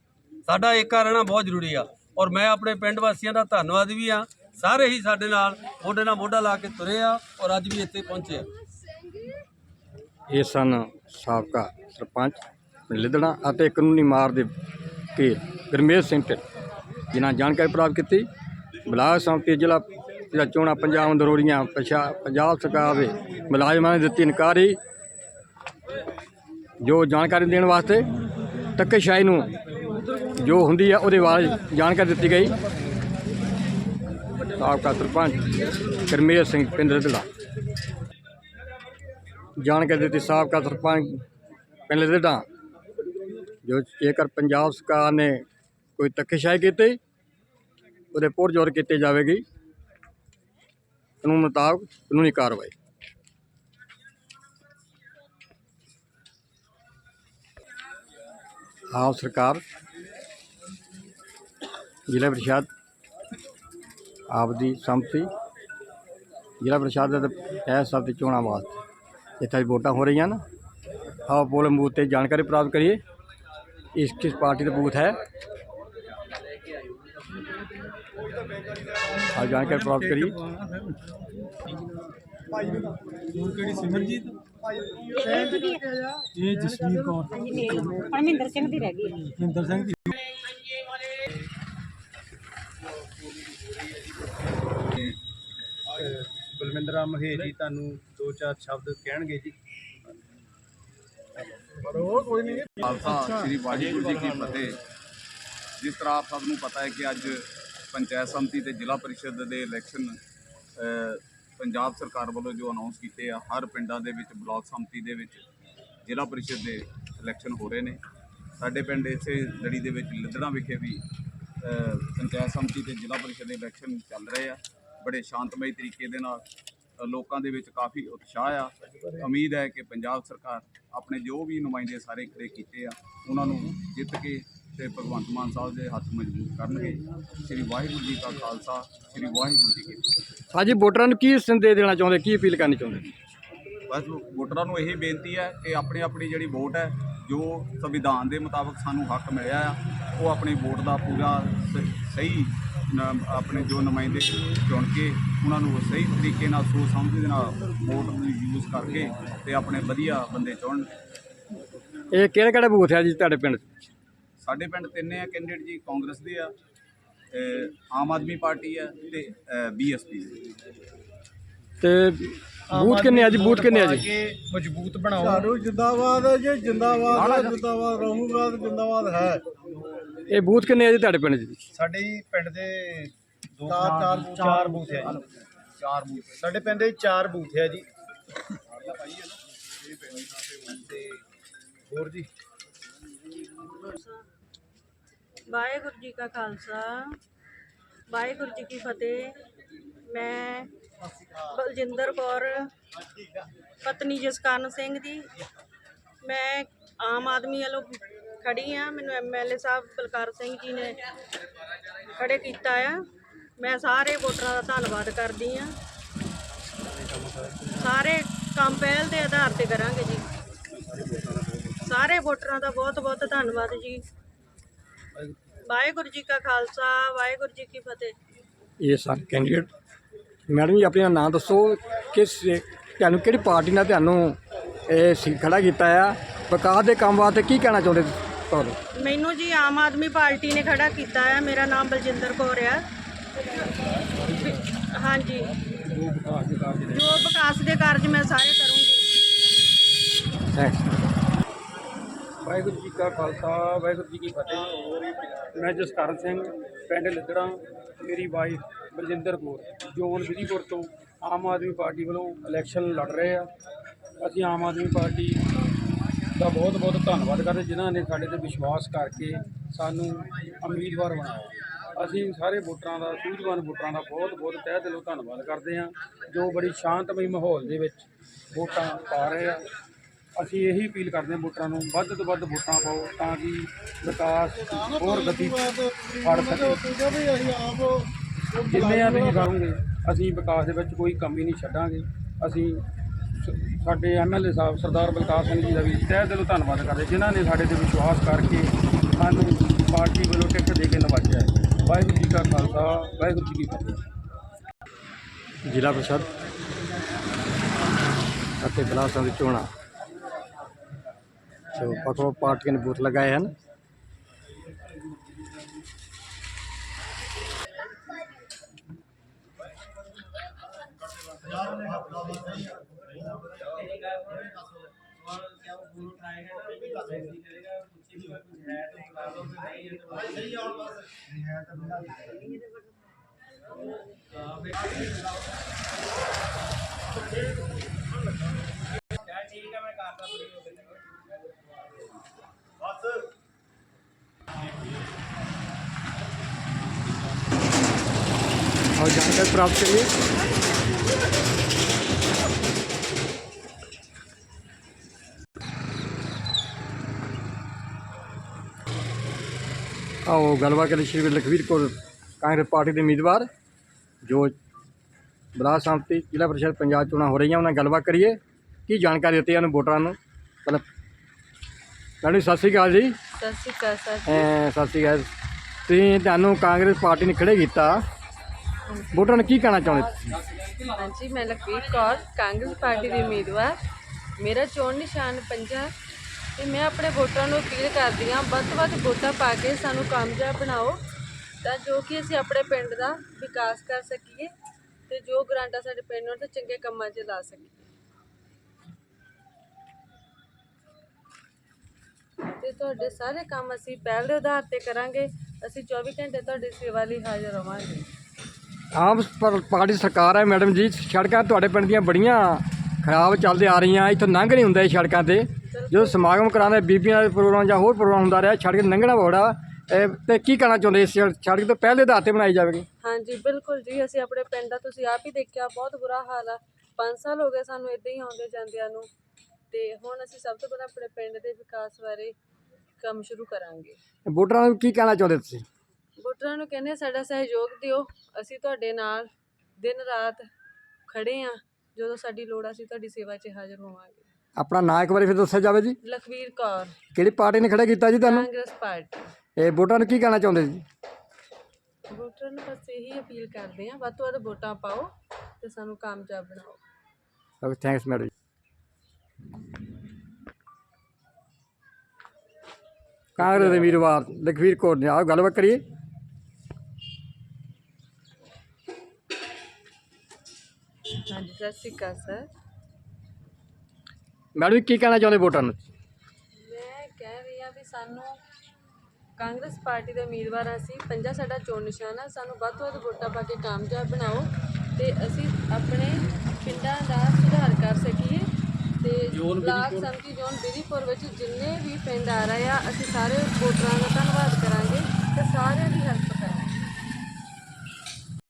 ਸਾਡਾ ਏਕਾ ਰਹਿਣਾ ਬਹੁਤ ਜ਼ਰੂਰੀ ਆ। ਔਰ ਮੈਂ ਆਪਣੇ ਪਿੰਡ ਵਾਸੀਆਂ ਦਾ ਧੰਨਵਾਦ ਵੀ ਆ। ਸਾਰੇ ਹੀ ਸਾਡੇ ਨਾਲ ਮੋਢੇ ਨਾਲ ਮੋਢਾ ਲਾ ਕੇ ਤੁਰੇ ਆ ਔਰ ਅੱਜ ਵੀ ਇੱਥੇ ਪਹੁੰਚੇ ਆ। ਇਹ ਸਨ ਸਾਬਕਾ ਸਰਪੰਚ ਲਿਦੜਾ ਅਤੇ ਕਾਨੂੰਨੀ ਮਾਰ ਦੇ ਕੇ ਗਰਮੇਸ਼ ਸਿੰਘ ਢਿੱਲ ਜਿਨ੍ਹਾਂ ਜਾਣਕਾਰੀ ਪ੍ਰਾਪਤ ਕੀਤੀ। ਬਲਾਕ ਸੰਮਤੀ ਜ਼ਿਲ੍ਹਾ ਜਿਹੜਾ ਚੋਣਾਂ ਪੰਜਾਬ ਅੰਦਰ ਹੋ ਪੰਜਾਬ ਸਰਕਾਰ ਦੇ ਮੁਲਾਜ਼ਮਾਂ ਨੇ ਦਿੱਤੀ ਇਨਕਾਰੀ, ਜੋ ਜਾਣਕਾਰੀ ਦੇਣ ਵਾਸਤੇ ਧੱਕੇਸ਼ਾਹੀ ਨੂੰ ਜੋ ਹੁੰਦੀ ਆ ਉਹਦੇ ਬਾਰੇ ਜਾਣਕਾਰੀ ਦਿੱਤੀ ਗਈ। ਸਾਬਕਾ ਸਰਪੰਚ ਗਰਮੇਸ਼ ਸਿੰਘ ਪਿੰਡ ਲਿਦੜਾ ਜਾਣਕਾਰੀ ਦਿੱਤੀ ਸਾਬਕਾ ਸਰਪੰਚ ਪਿੰਡ ਲਿਦੜਾ ਜੋ ਜੇਕਰ ਪੰਜਾਬ ਸਰਕਾਰ ਨੇ ਕੋਈ ਧੱਕੇਸ਼ਾਹੀ ਕੀਤੀ, ਉਹਦੇ ਪੁਰਜੋਰ ਕੀਤੀ ਜਾਵੇਗੀ। ਕਾਨੂੰਨ ਮੁਤਾਬਕ ਕਾਨੂੰਨੀ ਕਾਰਵਾਈ। ਆਪ ਸਰਕਾਰ, ਜ਼ਿਲ੍ਹਾ ਪ੍ਰਸ਼ਾਦ ਆਪ ਦੀ ਸੰਮਤੀ, ਜ਼ਿਲ੍ਹਾ ਪ੍ਰਸ਼ਾਦ ਦੇ ਇਸ ਸਾਲ ਦੀ ਚੋਣਾਂ ਵਾਸਤੇ। ਇੱਥੇ ਵੋਟਾਂ ਹੋ ਰਹੀਆਂ ਨਾ। ਆਓ ਪੋਲਿੰਗ ਬੂਥ ਤੇ ਜਾਣਕਾਰੀ ਪ੍ਰਾਪਤ ਕਰੀਏ। ਇਸ ਕਿਸ ਪਾਰਟੀ ਦਾ ਬੂਥ ਹੈ? ਆ ਜਾਣਕਾਰੀ ਪ੍ਰਾਪਤ ਕਰੀਏ। ਇਹ ਜਸਵੀਰ ਕੌਰ। ਪਰਮਿੰਦਰ ਸਿੰਘ ਦੀ ਰਹਿ ਗਈ। ਜਿੰਦਰ ਸਿੰਘ ਦੀ। ਬਲਵਿੰਦਰਾ ਮਹੇਸ਼ ਜੀ ਤੁਹਾਨੂੰ ਦੋ ਚਾਰ ਸ਼ਬਦ ਕਹਿਣਗੇ ਜੀ। ਖਾਲਸਾ ਸ੍ਰੀ ਵਾਹਿਗੁਰੂ ਜੀ ਕੀ ਫਤਿਹ। ਜਿਸ ਤਰ੍ਹਾਂ ਆਪ ਸਭ ਨੂੰ ਪਤਾ ਹੈ ਕਿ ਅੱਜ ਪੰਚਾਇਤ ਸਮਿਤੀ ਤੇ ਜ਼ਿਲ੍ਹਾ ਪਰਿਸ਼ਦ ਦੇ ਇਲੈਕਸ਼ਨ ਪੰਜਾਬ ਸਰਕਾਰ ਵੱਲੋਂ ਜੋ ਅਨਾਉਂਸ ਕੀਤੇ ਆ ਹਰ ਪਿੰਡਾਂ ਦੇ ਵਿੱਚ ਬਲਾਕ ਸਮਿਤੀ ਦੇ ਵਿੱਚ ਜ਼ਿਲ੍ਹਾ ਪਰਿਸ਼ਦ ਦੇ ਇਲੈਕਸ਼ਨ ਹੋ ਰਹੇ ਨੇ। ਸਾਡੇ ਪਿੰਡ ਇਸੇ ਲੜੀ ਦੇ ਵਿੱਚ ਲਿੱਦੜਾਂ ਵਿਖੇ ਵੀ ਪੰਚਾਇਤ ਸਮਿਤੀ ਤੇ ਜ਼ਿਲ੍ਹਾ ਪਰਿਸ਼ਦ ਦੇ ਇਲੈਕਸ਼ਨ ਚੱਲ ਰਹੇ ਆ। ਬੜੇ ਸ਼ਾਂਤਮਈ ਤਰੀਕੇ ਦੇ ਨਾਲ ਲੋਕਾਂ ਦੇ ਵਿੱਚ ਕਾਫੀ ਉਤਸ਼ਾਹ ਆ। ਉਮੀਦ ਹੈ ਕਿ ਪੰਜਾਬ ਸਰਕਾਰ ਆਪਣੇ ਜੋ ਵੀ ਨੁਮਾਇੰਦੇ ਸਾਰੇ ਖੜੇ ਕੀਤੇ ਆ ਉਹਨਾਂ ਨੂੰ ਜਿੱਤ ਕੇ ਤੇ ਭਗਵੰਤ ਮਾਨ ਸਾਹਿਬ ਦੇ ਹੱਥ ਮਜ਼ਬੂਤ ਕਰਨਗੇ। ਸ੍ਰੀ ਵਾਹਿਗੁਰੂ ਜੀ ਕਾ ਖਾਲਸਾ ਸ੍ਰੀ ਵਾਹਿਗੁਰੂ ਜੀ ਕੀ ਫਤਿਹ। ਅੱਜ ਵੋਟਰਾਂ ਨੂੰ ਕੀ ਸੰਦੇਸ਼ ਦੇਣਾ ਚਾਹੁੰਦੇ ਕੀ ਅਪੀਲ ਕਰਨੀ ਚਾਹੁੰਦੇ? ਬਸ ਵੋਟਰਾਂ ਨੂੰ ਇਹ ਬੇਨਤੀ ਹੈ ਕਿ ਆਪਣੀ ਆਪਣੀ ਜਿਹੜੀ ਵੋਟ ਹੈ ਜੋ ਸੰਵਿਧਾਨ ਦੇ ਮੁਤਾਬਕ ਸਾਨੂੰ ਹੱਕ ਮਿਲਿਆ ਆ ਉਹ ਆਪਣੀ ਵੋਟ ਦਾ ਪੂਰਾ ਸਹੀ ਆਪਣੇ ਜੋ ਨੁਮਾਇੰਦੇ ਚੁਣ ਕੇ ਉਹਨਾਂ ਨੂੰ ਸਹੀ ਤਰੀਕੇ ਨਾਲ ਸੋਚ ਸਮਝ ਦੇ ਨਾਲ ਵੋਟ ਨੂੰ ਯੂਜ਼ ਕਰਕੇ ਤੇ ਆਪਣੇ ਵਧੀਆ ਬੰਦੇ ਚੁਣਨ। ਇਹ ਕਿਹੜੇ ਕਿਹੜੇ ਬੂਥ ਆ ਜੀ ਤੁਹਾਡੇ ਪਿੰਡ? ਸਾਡੇ ਪਿੰਡ ਤਿੰਨੇ ਆ ਕੈਂਡੀਡੇਟ ਜੀ ਕਾਂਗਰਸ ਦੇ ਆ ਤੇ ਆਮ ਆਦਮੀ ਪਾਰਟੀ ਆ ਤੇ ਬੀਐਸਪੀ ਤੇ ਬੂਥ ਕਿੰਨੇ ਆ ਜੀ? ਬੂਥ ਕਿੰਨੇ ਆ ਜੀ? ਮਜ਼ਬੂਤ ਬਣਾਓ। ਜਿੰਦਾਬਾਦ ਹੈ ਜੀ ਜਿੰਦਾਬਾਦ ਜਿੰਦਾਬਾਦ ਰਹੂਗਾ ਜਿੰਦਾਬਾਦ ਹੈ। ਇਹ ਬੂਥ ਕਿੰਨੇ ਆ ਜੀ ਤੁਹਾਡੇ ਪਿੰਡ 'ਚ ਜੀ? ਸਾਡੇ ਜੀ ਪਿੰਡ ਦੇ ਦੋ ਚਾਰ- ਚਾਰ ਬੂਥ- ਹੈ ਜੀ। ਚਾਰ ਬੂਥ ਸਾਡੇ ਪਿੰਡ ਦੇ ਚਾਰ ਬੂਥ ਹੈ ਜੀ। ਤੇ ਹੋਰ ਜੀ? ਵਾਹਿਗੁਰੂ ਜੀ ਕਾ ਖਾਲਸਾ। ਵਾਹਿਗੁਰੂ ਜੀ ਕੀ ਫਤਿਹ। ਮੈਂ ਬਲਜਿੰਦਰ ਕੌਰ ਪਤਨੀ ਜਸਕਰਨ ਸਿੰਘ ਦੀ ਮੈਂ ਆਮ ਆਦਮੀ ਵੱਲੋਂ ਖੜੀ ਆ, ਮੈਨੂੰ ਐਮਐਲਏ ਸਾਹਿਬ ਬਲਕਾਰ ਸਿੰਘ ਜੀ ਨੇ ਖੜੇ ਕੀਤਾ ਆ। ਮੈਂ ਸਾਰੇ ਵੋਟਰਾਂ ਦਾ ਧੰਨਵਾਦ ਕਰਦੀ ਆ। ਸਾਰੇ ਕੰਮ ਪਹਿਲ ਦੇ ਆਧਾਰ ਤੇ ਕਰਾਂਗੇ ਜੀ। ਸਾਰੇ ਵੋਟਰਾਂ ਦਾ ਬਹੁਤ ਬਹੁਤ ਧੰਨਵਾਦ ਜੀ। ਵਾਹਿਗੁਰੂ ਜੀ ਕਾ ਖਾਲਸਾ, ਵਾਹਿਗੁਰੂ ਜੀ ਕੀ ਫਤਿਹ। ਇਹ ਸਾਰੇ ਕੈਂਡੀਡੇਟ ਮੈਡਮ ਜੀ, ਆਪਣਾ ਨਾਮ ਦੱਸੋ, ਕਿਸ, ਤੁਹਾਨੂੰ ਕਿਹੜੀ ਪਾਰਟੀ ਨਾਲ ਤੁਹਾਨੂੰ ਇਹ ਸੀ ਖੜਾ ਕੀਤਾ ਆ? ਵਿਕਾਸ ਦੇ ਕੰਮ ਵਾਸਤੇ ਕੀ ਕਹਿਣਾ ਚਾਹੁੰਦੇ ਤੁਹਾਨੂੰ? ਮੈਨੂੰ ਜੀ ਆਮ ਆਦਮੀ ਪਾਰਟੀ ਨੇ ਖੜਾ ਕੀਤਾ ਹੈ ਮੇਰਾ ਨਾਮ ਬਲਜਿੰਦਰ ਕੌਰ ਆ ਹਾਂਜੀ। ਜੋ ਵਿਕਾਸ ਦੇ ਕਾਰਜ ਮੈਂ ਸਾਰੇ ਕਰੂੰਗੀ। ਵਾਹਿਗੁਰੂ ਜੀ ਕਾ ਖਾਲਸਾ ਵਾਹਿਗੁਰੂ ਜੀ ਕੀ ਫਤਿਹ। ਮੈਂ ਜਸਕਰਨ ਸਿੰਘ ਪਿੰਡ ਲਿੱਦੜਾ ਮੇਰੀ ਵਾਈਫ ਬਲਜਿੰਦਰ ਕੌਰ ਜੋਨ ਵਿਧੀਪੁਰ ਤੋਂ ਆਮ ਆਦਮੀ ਪਾਰਟੀ ਵੱਲੋਂ ਇਲੈਕਸ਼ਨ ਲੜ ਰਹੇ ਆ। ਅਸੀਂ ਆਮ ਆਦਮੀ ਪਾਰਟੀ ਦਾ ਬਹੁਤ ਬਹੁਤ ਧੰਨਵਾਦ ਕਰਦੇ ਜਿਨ੍ਹਾਂ ਨੇ ਸਾਡੇ ਤੇ ਵਿਸ਼ਵਾਸ ਕਰਕੇ ਸਾਨੂੰ ਉਮੀਦਵਾਰ ਬਣਾਇਆ। ਅਸੀਂ ਸਾਰੇ ਵੋਟਰਾਂ ਦਾ, ਸੂਝਵਾਨ ਵੋਟਰਾਂ ਦਾ ਬਹੁਤ ਬਹੁਤ ਤਹਿ ਦਿਲੋਂ ਧੰਨਵਾਦ ਕਰਦੇ ਹਾਂ, ਜੋ ਬੜੀ ਸ਼ਾਂਤਮਈ ਮਾਹੌਲ ਦੇ ਵਿੱਚ ਵੋਟਾਂ ਪਾ ਰਹੇ ਆ। ਅਸੀਂ ਇਹੀ ਅਪੀਲ ਕਰਦੇ ਹਾਂ ਵੋਟਰਾਂ ਨੂੰ, ਵੱਧ ਤੋਂ ਵੱਧ ਵੋਟਾਂ ਪਾਓ ਤਾਂ ਕਿ ਵਿਕਾਸ ਹੋਰ ਗਤੀ ਫੜ ਸਕੇ। ਜਿੰਨੇ ਆ ਤੁਸੀਂ ਕਰੋਗੇ, ਅਸੀਂ ਵਿਕਾਸ ਦੇ ਵਿੱਚ ਕੋਈ ਕਮੀ ਨਹੀਂ ਛੱਡਾਂਗੇ। ਅਸੀਂ ਸਾਡੇ ਐਮਐਲਏ ਸਾਹਿਬ ਸਰਦਾਰ ਬਲਕਾਰ ਸਿੰਘ ਜੀ ਦਾ ਵੀ ਤਹਿ ਦਿਲੋਂ ਧੰਨਵਾਦ ਕਰਦੇ ਜਿਨ੍ਹਾਂ ਨੇ ਸਾਡੇ ਤੇ ਵਿਸ਼ਵਾਸ ਕਰਕੇ ਸਾਨੂੰ ਪਾਰਟੀ ਵੱਲੋਂ ਟਿਕਟ ਦੇ ਕੇ ਨਵਾਜਿਆ ਹੈ। ਵਾਹਿਗੁਰੂ ਜੀ ਕਾ ਖਾਲਸਾ, ਵਾਹਿਗੁਰੂ ਜੀ ਕੀ ਫਤਿਹ। ਜ਼ਿਲ੍ਹਾ ਪ੍ਰਸ਼ਦ ਅਤੇ ਬਲਾਸਾਂ ਦੀ ਚੋਣਾਂ ਸੋ ਵੱਖ ਵੱਖ ਪਾਰਟੀਆਂ ਨੇ ਬੂਥ ਲਗਾਏ ਹਨ। और जानकारी प्राप्त करिए। ਆਓ ਗੱਲਬਾਤ ਕਰੀ ਸ਼੍ਰੀ ਲਖਵੀਰ ਕੌਰ ਕਾਂਗਰਸ ਪਾਰਟੀ ਦੇ ਉਮੀਦਵਾਰ ਜੋ ਬਲਾਕ ਸੰਮਤੀ ਜ਼ਿਲ੍ਹਾ ਪਰਿਸ਼ਦ ਪੰਜਾਬ ਚੋਣਾਂ ਹੋ ਰਹੀਆਂ ਉਹਨਾਂ ਨਾਲ ਗੱਲਬਾਤ ਕਰੀਏ। ਕੀ ਜਾਣਕਾਰੀ ਦਿੱਤੀ ਹਨ ਵੋਟਰਾਂ ਨੂੰ? ਮਤਲਬ ਮੈਡਮ ਜੀ, ਸਤਿ ਸ਼੍ਰੀ ਅਕਾਲ ਜੀ। ਸਤਿ ਸ਼੍ਰੀ ਅਕਾਲ ਸਰ ਸਤਿ ਸ਼੍ਰੀ ਅਕਾਲ। ਤੁਸੀਂ ਤੁਹਾਨੂੰ ਕਾਂਗਰਸ ਪਾਰਟੀ ਨੇ ਖੜੇ ਕੀਤਾ। ਵੋਟਰਾਂ ਨੂੰ ਕੀ ਕਹਿਣਾ ਚਾਹੁੰਦੇ ਤੁਸੀਂ? ਹਾਂਜੀ ਮੈਂ ਲਖਵੀਰ ਕੌਰ ਕਾਂਗਰਸ ਪਾਰਟੀ ਦੀ ਉਮੀਦਵਾਰ। ਮੇਰਾ ਚੋਣ ਨਿਸ਼ਾਨ ਪੰਜਾ ਤੇ ਮੈਂ ਆਪਣੇ ਵੋਟਰਾਂ ਨੂੰ ਅਪੀਲ ਕਰਦੀ ਹਾਂ, ਵੱਧ ਤੋਂ ਵੱਧ ਵੋਟਾਂ ਪਾ ਕੇ ਸਾਨੂੰ ਕਾਮਯਾਬ ਬਣਾਓ, ਤਾਂ ਜੋ ਕਿ ਅਸੀਂ ਆਪਣੇ ਪਿੰਡ ਦਾ ਵਿਕਾਸ ਕਰ ਸਕੀਏ ਤੇ ਜੋ ਗ੍ਰਾਂਟਾਂ ਸਾਡੇ ਪਿੰਡ ਨੂੰ, ਤੇ ਚੰਗੇ ਕੰਮਾਂ 'ਚ ਲਾ ਸਕੀਏ। ਤੇ ਤੁਹਾਡੇ ਸਾਰੇ ਕੰਮ ਅਸੀਂ ਪਹਿਲ ਦੇ ਆਧਾਰ ਤੇ ਕਰਾਂਗੇ, ਅਸੀਂ 24 ਘੰਟੇ ਤੁਹਾਡੀ ਸੇਵਾ ਲਈ ਹਾਜ਼ਰ ਰਵਾਂਗੇ। ਆਮ ਪਾਰਟੀ ਸਰਕਾਰ ਹੈ ਮੈਡਮ ਜੀ, ਸੜਕਾਂ ਤੁਹਾਡੇ ਪਿੰਡ ਦੀਆਂ ਬੜੀਆਂ ਖਰਾਬ ਚੱਲਦੇ ਆ ਰਹੀਆਂ, ਇੱਥੋਂ ਲੰਘ ਨਹੀਂ ਹੁੰਦਾ ਇਹ ਸੜਕਾਂ ਤੇ। ਜਦੋਂ ਸਮਾਗਮ ਕਰਾਉਂਦੇ ਬੀਬੀਆਂ ਦਾ ਪ੍ਰੋਗਰਾਮ ਜਾਂ ਹੋਰ ਪ੍ਰੋਗਰਾਮ ਹੁੰਦਾ ਰਿਹਾ ਸੜਕ ਲੰਘਣਾ ਬੜਾ ਤੇ ਕੀ ਕਹਿਣਾ ਚਾਹੁੰਦੇ ਇਸ ਸੜਕ ਤੋਂ ਪਹਿਲੇ ਆਧਾਰ ਤੇ ਬਣਾਈ ਜਾਵੇਗੀ। ਹਾਂਜੀ ਬਿਲਕੁਲ ਜੀ ਅਸੀਂ ਆਪਣੇ ਪਿੰਡ ਦਾ ਤੁਸੀਂ ਆਪ ਹੀ ਦੇਖਿਆ ਬਹੁਤ ਬੁਰਾ ਹਾਲ ਆ। 5 ਸਾਲ ਹੋ ਗਏ ਸਾਨੂੰ ਇਦਾਂ ਹੀ ਆਉਂਦੇ ਜਾਂਦਿਆਂ ਨੂੰ ਤੇ ਹੁਣ ਅਸੀਂ ਸਭ ਤੋਂ ਪਹਿਲਾਂ ਆਪਣੇ ਪਿੰਡ ਦੇ ਵਿਕਾਸ ਬਾਰੇ ਕੰਮ ਸ਼ੁਰੂ ਕਰਾਂਗੇ। ਵੋਟਰਾਂ ਨੂੰ ਕੀ ਕਹਿਣਾ ਚਾਹੁੰਦੇ ਤੁਸੀਂ? ਵੋਟਰਾਂ ਨੂੰ ਕਹਿੰਦੇ ਸਾਡਾ ਸਹਿਯੋਗ ਦਿਓ। ਅਸੀਂ ਤੁਹਾਡੇ ਨਾਲ ਦਿਨ ਰਾਤ ਖੜੇ ਆ ਜਦੋਂ ਸਾਡੀ ਲੋੜ ਆ ਅਸੀਂ ਤੁਹਾਡੀ ਸੇਵਾ 'ਚ ਹਾਜ਼ਰ ਹੋਵਾਂਗੇ। ਆਪਣਾ ਨਾਂ ਇੱਕ ਵਾਰੀ ਫਿਰ ਦੱਸਿਆ ਜਾਵੇ ਜੀ। ਲਖਵੀਰ ਕੌਰ। ਕਿਹੜੀ ਪਾਰਟੀ ਨੇ ਖੜਾ ਕੀਤਾ ਜੀ ਤੁਹਾਨੂੰ? ਕਾਂਗਰਸ ਪਾਰਟੀ। ਇਹ ਵੋਟਰਾਂ ਨੂੰ ਕੀ ਕਹਿਣਾ ਚਾਹੁੰਦੇ ਜੀ? ਵੋਟਰਾਂ ਨੂੰ ਬਸ ਇਹੀ ਅਪੀਲ ਕਰਦੇ ਆ ਵੱਧ ਤੋਂ ਵੱਧ ਵੋਟਾਂ ਪਾਓ ਤੇ ਸਾਨੂੰ ਕਾਮਯਾਬ ਬਣਾਓ। ਓਕੇ ਥੈਂਕਸ ਮੈਡਮ ਕਾਂਗਰਸ ਦੇ ਉਮੀਦਵਾਰ ਲਖਵੀਰ ਕੌਰ ਨੇ ਆਓ ਗੱਲਬਾਤ ਕਰੀਏ। ਹਾਂਜੀ ਸਤਿ ਸ਼੍ਰੀ ਅਕਾਲ ਸਰ। ਮੈਡਮ ਜੀ ਕੀ ਕਹਿਣਾ ਚਾਹੁੰਦੇ ਵੋਟਰਾਂ ਨੂੰ? ਮੈਂ ਕਹਿ ਰਹੀ ਆ ਵੀ ਸਾਨੂੰ ਕਾਂਗਰਸ ਪਾਰਟੀ ਦੇ ਉਮੀਦਵਾਰ ਹਾਂ ਅਸੀਂ ਪੰਜਾ ਸਾਡਾ ਚੋਣ ਨਿਸ਼ਾਨ ਆ ਸਾਨੂੰ ਵੱਧ ਤੋਂ ਵੱਧ ਵੋਟਾਂ ਪਾ ਕੇ ਕਾਮਯਾਬ ਬਣਾਓ ਤੇ ਅਸੀਂ ਆਪਣੇ ਪਿੰਡਾਂ ਦਾ ਸੁਧਾਰ ਕਰ ਸਕੀਏ ਤੇ ਬਲਾਕ ਸੰਮਤੀ ਜ਼ੋਨ ਬਿਧੀਪੁਰ ਵਿੱਚ ਜਿੰਨੇ ਵੀ ਪਿੰਡ ਆ ਰਹੇ ਆ ਅਸੀਂ ਸਾਰੇ ਵੋਟਰਾਂ ਦਾ ਧੰਨਵਾਦ ਕਰਾਂਗੇ ਤੇ ਸਾਰਿਆਂ ਦੀ ਹੈਲਪ